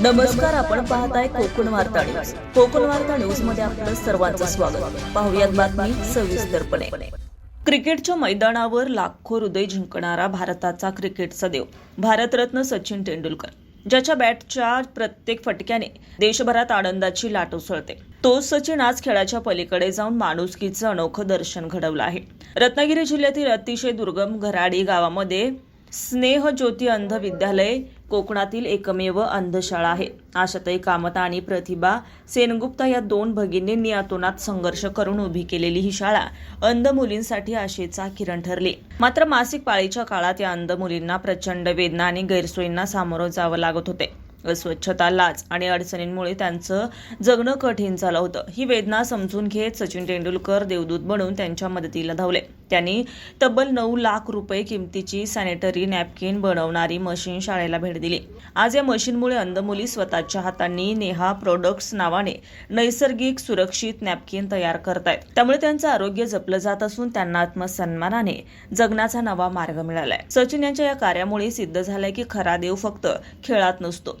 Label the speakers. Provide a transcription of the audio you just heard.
Speaker 1: नमस्कार आपण पाहताय कोकण वार्ता न्यूज. कोकण वार्ता न्यूजमध्ये आपलं सर्वांचं स्वागत. पाहुयात बातमी सविस्तरपणे क्रिकेटच्या मैदानावर लाखो हृदय जिंकणारा भारताचा क्रिकेटचा देव भारतरत्न सचिन तेंडुलकर ज्याच्या बॅटच्या प्रत्येक फटक्याने देशभरात आनंदाची लाट उसळते. तोच सचिन आज खेळाच्या पलीकडे जाऊन माणुसकीचं अनोखं दर्शन घडवलं आहे. रत्नागिरी जिल्ह्यातील अतिशय दुर्गम घराडी गावामध्ये स्नेह ज्योती अंध विद्यालय कोकणातील एकमेव अंधशाळा आहे. आशाताई कामता आणि प्रतिभा सेनगुप्ता या दोन भगिनींनी अतोनात संघर्ष करून उभी केलेली ही शाळा अंध मुलींसाठी आशेचा किरण ठरली. मात्र मासिक पाळीच्या काळात या अंध मुलींना प्रचंड वेदना आणि गैरसोयींना सामोरं जावं लागत होते. अस्वच्छता लाच आणि अडचणींमुळे त्यांचं जगणं कठीण झालं होतं. ही वेदना समजून घेत सचिन तेंडुलकर देवदूत बनून त्यांच्या मदतीला धावले. त्यांनी तब्बल नऊ लाख रुपये किमतीची सॅनिटरी नॅपकिन बनवणारी मशीन शाळेला भेट दिली. आज या मशीनमुळे अंध मुली स्वतःच्या हातांनी नेहा प्रोडक्ट्स नावाने नैसर्गिक सुरक्षित नॅपकिन तयार करतायत. त्यामुळे त्यांचं आरोग्य जपलं जात असून त्यांना आत्मसन्मानाने जगण्याचा नवा मार्ग मिळालाय. सचिन यांच्या या कार्यामुळे सिद्ध झालंय की खरा देव फक्त खेळात नसतो.